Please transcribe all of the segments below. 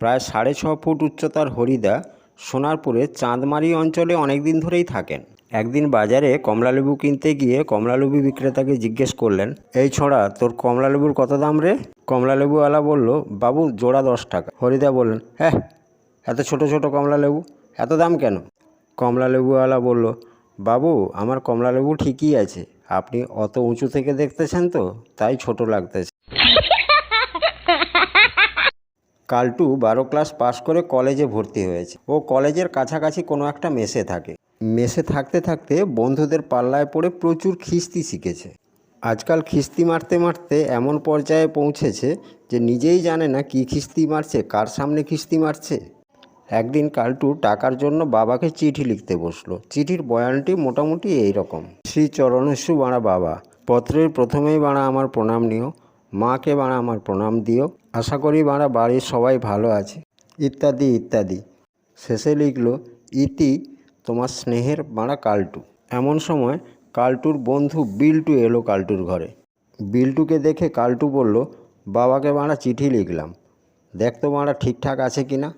প্রায় সাড়ে ছ ফুট উচ্চতার হরিদা সোনারপুরে চাঁদমারি অঞ্চলে অনেক দিন ধরেই থাকেন। একদিন বাজারে কমলালেবু কিনতে গিয়ে কমলালেবু বিক্রেতাকে জিজ্ঞেস করলেন, এই ছড়া, তোর কমলালেবুর কত দাম রে? কমলালেবুওয়ালা বলল, বাবু, জোড়া দশ টাকা। হরিদা বললেন হ্যাঁ এত ছোট ছোট কমলালেবু, এত দাম কেন? কমলালেবুওয়ালা বলল, বাবু, আমার কমলালেবু ঠিকই আছে। আপনি অত উঁচু থেকে দেখতেছেন তো, তাই ছোট লাগতেছে। কালটু বারো ক্লাস পাশ করে কলেজে ভর্তি হয়েছে। ও কলেজের কাছাকাছি কোনো একটা মেসে থাকে। মেসে থাকতে থাকতে বন্ধুদের পাল্লায় পড়ে প্রচুর খিস্তি শিখেছে। আজকাল খিস্তি মারতে মারতে এমন পর্যায়ে পৌঁছেছে যে নিজেই জানে না কী খিস্তি মারছে, কার সামনে খিস্তি মারছে। একদিন কালটু টাকার জন্য বাবাকে চিঠি লিখতে বসল। চিঠির বয়ানটি মোটামুটি এই রকম। শ্রী চরণেশ্বু বাড়া বাবা, পত্রের প্রথমেই বাড়া আমার প্রণাম নিও, মাকে বাড়া আমার প্রণাম দিও আশা করি বাড়া বাড়ির সবাই ভালো আছে। ইত্যাদি ইত্যাদি। শেষে লিখলো, ইতি তোমার স্নেহের বাড়া কালটু। এমন সময় কালটুর বন্ধু বিল্টু এলো কালটুর ঘরে। বিল্টুকে দেখে কালটু বলল, বাবাকে বাড়া চিঠি লিখলাম। দেখ তো মারা ঠিকঠাক আছে কি না?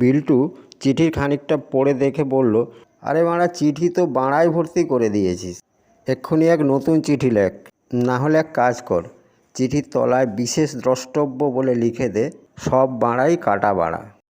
বিল্টু চিঠির খানিকটা পড়ে দেখে বলল, আরে মারা, চিঠি তো বাড়াই ভর্তি করে দিয়েছিস। এক্ষুনি এক নতুন চিঠি লেখ। না হলে এক কাজ কর। চিঠির তলায় বিশেষ দ্রষ্টব্য বলে লিখে দে সব বাড়াই কাটা বাড়া।